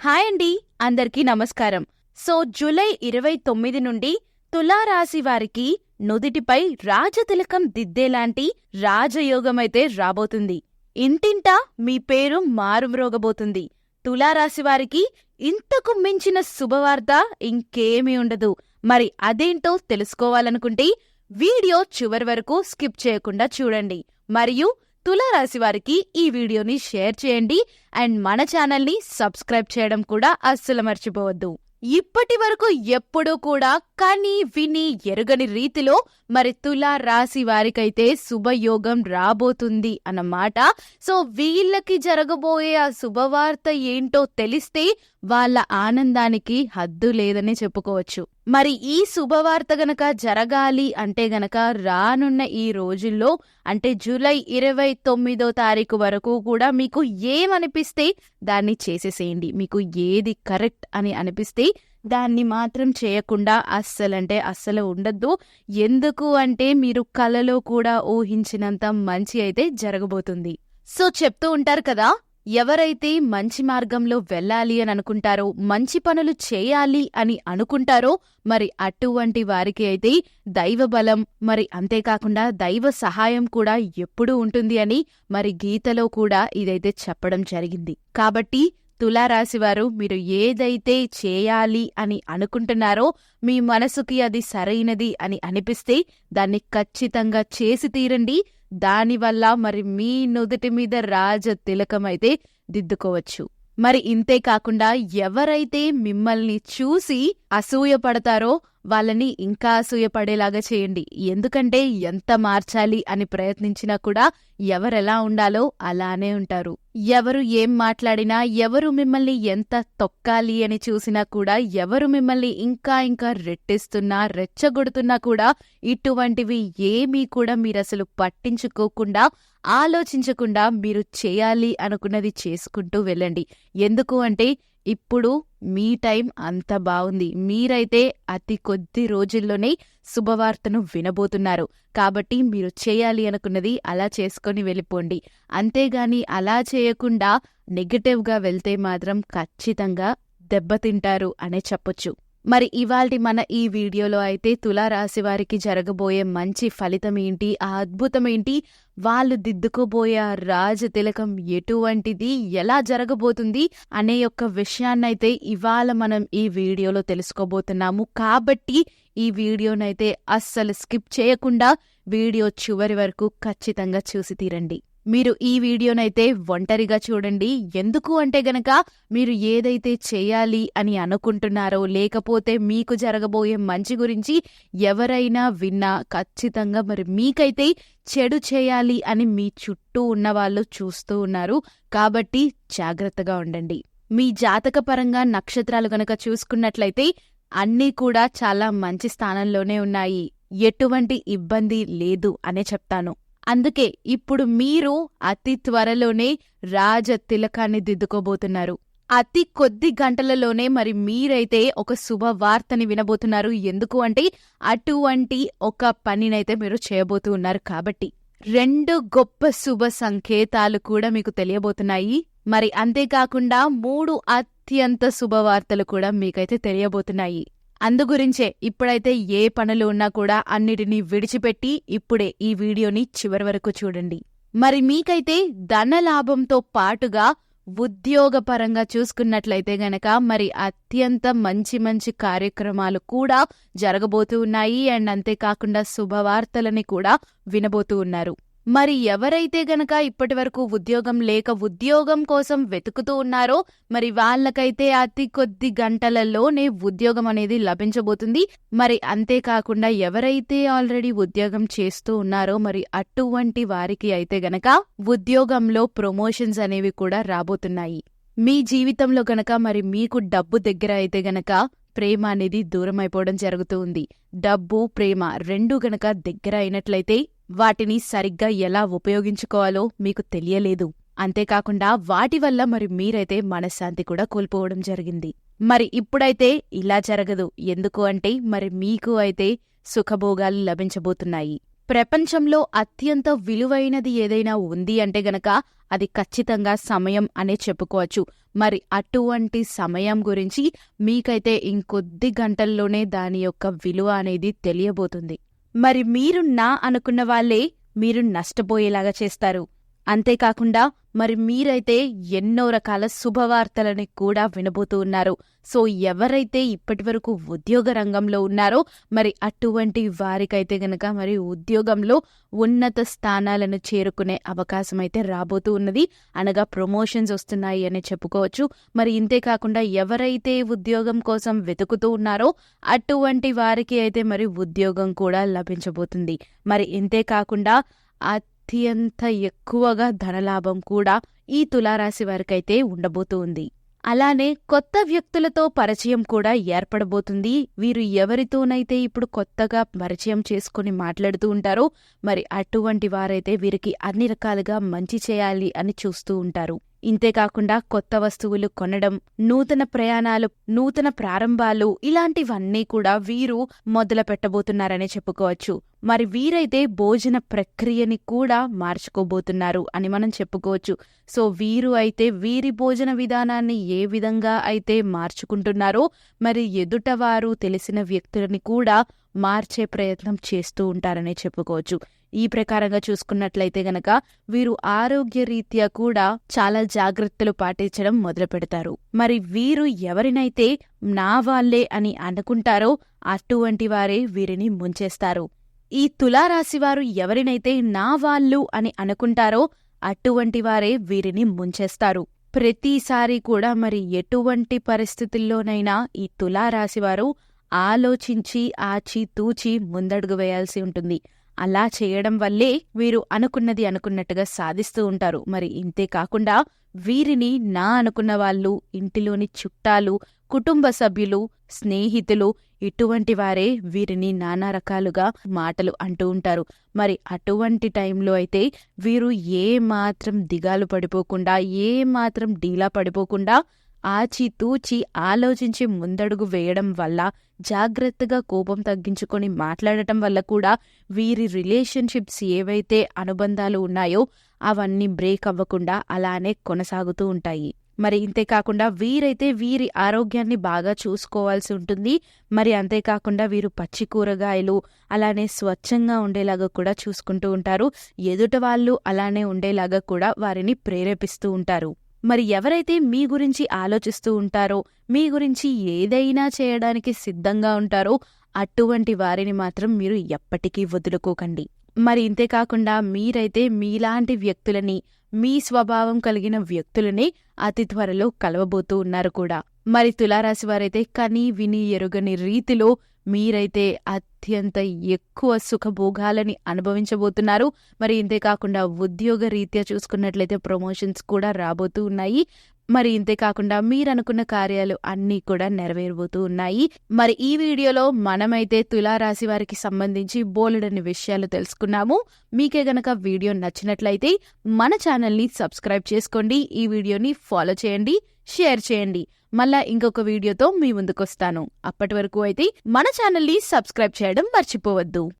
Hi అండి అందరికీ నమస్కారం. సో జూలై ఇరవై తొమ్మిది నుండి తులారాశి వారికి నుదిటిపై రాజతిలకం దిద్దేలాంటి రాజయోగమైతే రాబోతుంది. ఇంటింటా మీ పేరు మారుమ్రోగబోతుంది. తులారాశి వారికి ఇంతకు మించిన శుభవార్త ఇంకేమీ ఉండదు. మరి అదేంటో తెలుసుకోవాలనుకుంటే వీడియో చివరి వరకు స్కిప్ చేయకుండా చూడండి. మరియు తులారాశి వారికి ఈ వీడియోని షేర్ చేయండి అండ్ మన ఛానల్ని సబ్స్క్రైబ్ చేయడం కూడా అస్సలు మర్చిపోవద్దు. ఇప్పటి వరకు ఎప్పుడూ కూడా కని విని ఎరుగని రీతిలో మరి తులా రాశి వారికైతే శుభయోగం రాబోతుంది అన్నమాట. సో వీళ్ళకి జరగబోయే ఆ శుభవార్త ఏంటో తెలిస్తే వాళ్ళ ఆనందానికి హద్దు లేదని చెప్పుకోవచ్చు. మరి ఈ శుభవార్త గనక జరగాలి అంటే గనక రానున్న ఈ రోజుల్లో అంటే జూలై ఇరవై తొమ్మిదో తారీఖు వరకు కూడా మీకు ఏమనిపిస్తే దాన్ని చేసేసేయండి. మీకు ఏది కరెక్ట్ అని అనిపిస్తే దాన్ని మాత్రం చేయకుండా అస్సలంటే అస్సలు ఉండద్దు. ఎందుకు అంటే మీరు కలలో కూడా ఊహించినంత మంచి అయితే జరగబోతుంది. సో చెప్తూ ఉంటారు కదా ఎవరైతే మంచి మార్గంలో వెళ్ళాలి అని అనుకుంటారో మంచి పనులు చేయాలి అని అనుకుంటారో మరి అటువంటి వారికి అయితే దైవ బలం మరి అంతేకాకుండా దైవ సహాయం కూడా ఎప్పుడూ ఉంటుంది అని మరి గీతలో కూడా ఇదైతే చెప్పడం జరిగింది. కాబట్టి తులారాశివారు మీరు ఏదైతే చేయాలి అని అనుకుంటున్నారో మీ మనసుకి అది సరైనది అని అనిపిస్తే దాన్ని ఖచ్చితంగా చేసి తీరండి. దానివల్ల మరి మీ నుదుటి మీద రాజ తిలకమైతే దిద్దుకోవచ్చు. మరి ఇంతే కాకుండా ఎవరైతే మిమ్మల్ని చూసి అసూయ పడతారో వాళ్ళని ఇంకా అసూయపడేలాగా చేయండి. ఎందుకంటే ఎంత మార్చాలి అని ప్రయత్నించినా కూడా ఎవరెలా ఉండాలో అలానే ఉంటారు. ఎవరు ఏం మాట్లాడినా ఎవరు మిమ్మల్ని ఎంత తొక్కాలి అని చూసినా కూడా ఎవరు మిమ్మల్ని ఇంకా ఇంకా రెట్టిస్తున్నా రెచ్చగొడుతున్నా కూడా ఇటువంటివి ఏమీ కూడా మీరసలు పట్టించుకోకుండా ఆలోచించకుండా మీరు చేయాలి అనుకున్నది చేసుకుంటూ వెళ్ళండి. ఎందుకు అంటే ఇప్పుడు మీ టైం అంత బాగుంది. మీరైతే అతి కొద్ది రోజుల్లోనే శుభవార్తను వినబోతున్నారు. కాబట్టి మీరు చేయాలి అనుకున్నది అలా చేసుకొని వెళ్ళిపోండి. అంతేగాని అలా చేయకుండా నెగటివ్గా వెళ్తే మాత్రం ఖచ్చితంగా దెబ్బతింటారు అనే చెప్పొచ్చు. మరి ఇవాల్టి మన ఈ వీడియోలో అయితే తులారాశి వారికి జరగబోయే మంచి ఫలితం ఏంటి? ఆ అద్భుతం ఏంటి? వాళ్ళు దిద్దుకోబోయే రాజ తిలకం ఎటువంటిది? ఎలా జరగబోతుంది? అనే యొక్క విషయాన్నైతే ఇవాళ మనం ఈ వీడియోలో తెలుసుకోబోతున్నాము. కాబట్టి ఈ వీడియోనైతే అస్సలు స్కిప్ చేయకుండా వీడియో చివరి వరకు ఖచ్చితంగా చూసి తీరండి. మీరు ఈ వీడియోనైతే ఒంటరిగా చూడండి. ఎందుకు అంటే గనక మీరు ఏదైతే చేయాలి అని అనుకుంటున్నారో లేకపోతే మీకు జరగబోయే మంచి గురించి ఎవరైనా విన్నా ఖచ్చితంగా మరి మీకైతే చెడు చేయాలి అని మీ చుట్టూ ఉన్నవాళ్ళు చూస్తూ ఉన్నారు. కాబట్టి జాగ్రత్తగా ఉండండి. మీ జాతకపరంగా నక్షత్రాలు గనక చూసుకున్నట్లయితే అన్నీ కూడా చాలా మంచి స్థానంలోనే ఉన్నాయి. ఎటువంటి ఇబ్బంది లేదు అనే చెప్తాను. అందుకే ఇప్పుడు మీరు అతి త్వరలోనే రాజ తిలకాన్ని దిద్దుకోబోతున్నారు. అతి కొద్ది గంటలలోనే మరి మీరైతే ఒక శుభవార్తని వినబోతున్నారు. ఎందుకు అంటే అటువంటి ఒక పనినైతే మీరు చేయబోతూ ఉన్నారు కాబట్టి. రెండు గొప్ప శుభ సంకేతాలు కూడా మీకు తెలియబోతున్నాయి. మరి అంతేకాకుండా మూడు అత్యంత శుభవార్తలు కూడా మీకైతే తెలియబోతున్నాయి. అందుగురించే ఇప్పుడైతే ఏ పనులు ఉన్నా కూడా అన్నిటినీ విడిచిపెట్టి ఇప్పుడే ఈ వీడియోని చివరి వరకు చూడండి. మరి మీకైతే ధనలాభంతో పాటుగా ఉద్యోగపరంగా చూసుకున్నట్లయితే గనక మరి అత్యంత మంచి మంచి కార్యక్రమాలు కూడా జరగబోతూ ఉన్నాయి. అండ్ అంతేకాకుండా శుభవార్తలని కూడా వినబోతూ ఉన్నారు. మరి ఎవరైతే గనక ఇప్పటి వరకు ఉద్యోగం లేక ఉద్యోగం కోసం వెతుకుతూ ఉన్నారో మరి వాళ్ళకైతే అతి కొద్ది గంటలలోనే ఉద్యోగం అనేది లభించబోతుంది. మరి అంతేకాకుండా ఎవరైతే ఆల్రెడీ ఉద్యోగం చేస్తూ ఉన్నారో మరి అటువంటి వారికి అయితే గనక ఉద్యోగంలో ప్రమోషన్స్ అనేవి కూడా రాబోతున్నాయి. మీ జీవితంలో గనక మరి మీకు డబ్బు దగ్గర అయితే గనక ప్రేమ అనేది దూరం అయిపోవడం జరుగుతూ ఉంది. డబ్బు ప్రేమ రెండు గనక దగ్గర అయినట్లయితే వాటిని సరిగ్గా ఎలా ఉపయోగించుకోవాలో మీకు తెలియలేదు. అంతేకాకుండా వాటి వల్ల మరి మీరైతే మనశ్శాంతి కూడా కోల్పోవడం జరిగింది. మరి ఇప్పుడైతే ఇలా జరగదు. ఎందుకు అంటే మరి మీకు అయితే సుఖభోగాలు లభించబోతున్నాయి. ప్రపంచంలో అత్యంత విలువైనది ఏదైనా ఉంది అంటే గనక అది ఖచ్చితంగా సమయం అనే చెప్పుకోవచ్చు. మరి అటువంటి సమయం గురించి మీకైతే ఇంకొద్ది గంటల్లోనే దాని యొక్క విలువ అనేది తెలియబోతుంది. మరి మీరు నా అనుకున్న వాళ్ళే మీరు నష్టపోయేలాగా చేస్తారు. అంతేకాకుండా మరి మీరైతే ఎన్నో రకాల శుభవార్తలని కూడా వినబోతూ ఉన్నారు. సో ఎవరైతే ఇప్పటివరకు ఉద్యోగ రంగంలో ఉన్నారో మరి అటువంటి వారికైతే గనక మరి ఉద్యోగంలో ఉన్నత స్థానాలను చేరుకునే అవకాశం అయితే రాబోతూ ఉన్నది. అనగా ప్రమోషన్స్ వస్తున్నాయి అని చెప్పుకోవచ్చు. మరి ఇంతే కాకుండా ఎవరైతే ఉద్యోగం కోసం వెతుకుతూ ఉన్నారో అటువంటి వారికి అయితే మరి ఉద్యోగం కూడా లభించబోతుంది. మరి ఇంతే కాకుండా అత్యంత ఎక్కువగా ధనలాభం కూడా ఈ తులారాశి వారికైతే ఉండబోతూ ఉంది అలానే కొత్త వ్యక్తులతో పరిచయం కూడా ఏర్పడబోతుంది. వీరు ఎవరితోనైతే ఇప్పుడు కొత్తగా పరిచయం చేసుకుని మాట్లాడుతూ ఉంటారో మరి అటువంటి వారైతే వీరికి అన్ని రకాలుగా మంచి చేయాలి అని చూస్తూ ఉంటారు. ఇంతేకాకుండా కొత్త వస్తువులు కొనడం నూతన ప్రయాణాలు నూతన ప్రారంభాలు ఇలాంటివన్నీ కూడా వీరు మొదలు పెట్టబోతున్నారనే చెప్పుకోవచ్చు. మరి వీరైతే భోజన ప్రక్రియని కూడా మార్చుకోబోతున్నారు అని మనం చెప్పుకోవచ్చు. సో వీరు అయితే వీరి భోజన విధానాన్ని ఏ విధంగా అయితే మార్చుకుంటున్నారో మరి ఎదుటవారు తెలిసిన వ్యక్తులని కూడా మార్చే ప్రయత్నం చేస్తూ ఉంటారనే చెప్పుకోవచ్చు. ఈ ప్రకారంగా చూసుకున్నట్లయితే గనక వీరు ఆరోగ్య రీత్యా కూడా చాలా జాగ్రత్తలు పాటించడం మొదలు పెడతారు మరి వీరు ఎవరినైతే నా వాళ్ళే అని అనుకుంటారో అటువంటి వారే వీరిని ముంచేస్తారు. ఈ తులారాశివారు ఎవరినైతే నా వాళ్ళు అని అనుకుంటారో అటువంటి వారే వీరిని ముంచేస్తారు. ప్రతిసారి కూడా మరి ఎటువంటి పరిస్థితుల్లోనైనా ఈ తులారాశివారు ఆలోచించి ఆచి తూచి ముందడుగు వేయాల్సి ఉంటుంది. అలా చేయడం వల్లే వీరు అనుకున్నది అనుకున్నట్టుగా సాధిస్తూ ఉంటారు. మరి ఇంతే కాకుండా వీరిని నా అనుకున్న వాళ్ళు ఇంటిలోని చుట్టాలు కుటుంబ సభ్యులు స్నేహితులు ఇటువంటి వారే వీరిని నానా రకాలుగా మాటలు అంటూ ఉంటారు. మరి అటువంటి టైంలో అయితే వీరు ఏ మాత్రం దిగాలు పడిపోకుండా ఏ మాత్రం డీలా పడిపోకుండా ఆచితూచి ఆలోచించి ముందడుగు వేయడం వల్ల జాగ్రత్తగా కోపం తగ్గించుకొని మాట్లాడటం వల్ల కూడా వీరి రిలేషన్షిప్స్ ఏవైతే అనుబంధాలు ఉన్నాయో అవన్నీ బ్రేక్ అవ్వకుండా అలానే కొనసాగుతూ ఉంటాయి. మరి ఇంతేకాకుండా వీరైతే వీరి ఆరోగ్యాన్ని బాగా చూసుకోవాల్సి ఉంటుంది. మరి అంతేకాకుండా వీరు పచ్చి కూరగాయలు అలానే స్వచ్ఛంగా ఉండేలాగా కూడా చూసుకుంటూ ఉంటారు. ఎదుట వాళ్ళు అలానే ఉండేలాగా కూడా వారిని ప్రేరేపిస్తూ ఉంటారు. మరి ఎవరైతే మీ గురించి ఆలోచిస్తూ ఉంటారో మీ గురించి ఏదైనా చేయడానికి సిద్ధంగా ఉంటారో అటువంటి వారిని మాత్రం మీరు ఎప్పటికీ వదులుకోకండి. మరి ఇంతేకాకుండా మీరైతే మీలాంటి వ్యక్తులని మీ స్వభావం కలిగిన వ్యక్తులనే అతి త్వరలో కలవబోతూ ఉన్నారు కూడా. మరి తులారాశి వారైతే కని విని ఎరుగని రీతిలో మీరైతే అత్యంత ఎక్కువ సుఖభోగాలని అనుభవించబోతున్నారు. మరి ఇంతేకాకుండా ఉద్యోగ రీత్యా చూసుకున్నట్లయితే ప్రమోషన్స్ కూడా రాబోతూ ఉన్నాయి. మరి ఇంతేకాకుండా మీరనుకున్న కార్యాలు అన్నీ కూడా నెరవేరబోతూ ఉన్నాయి. మరి ఈ వీడియోలో మనమైతే తులారాశి వారికి సంబంధించి బోలెడని విషయాలు తెలుసుకున్నాము. మీకే గనక వీడియో నచ్చినట్లయితే మన ఛానల్ని సబ్స్క్రైబ్ చేసుకోండి. ఈ వీడియోని ఫాలో చేయండి షేర్ చేయండి. మళ్ళా ఇంకొక వీడియోతో మీ ముందుకొస్తాను. అప్పటి వరకు అయితే మన ఛానల్ని సబ్స్క్రైబ్ చేయడం మర్చిపోవద్దు.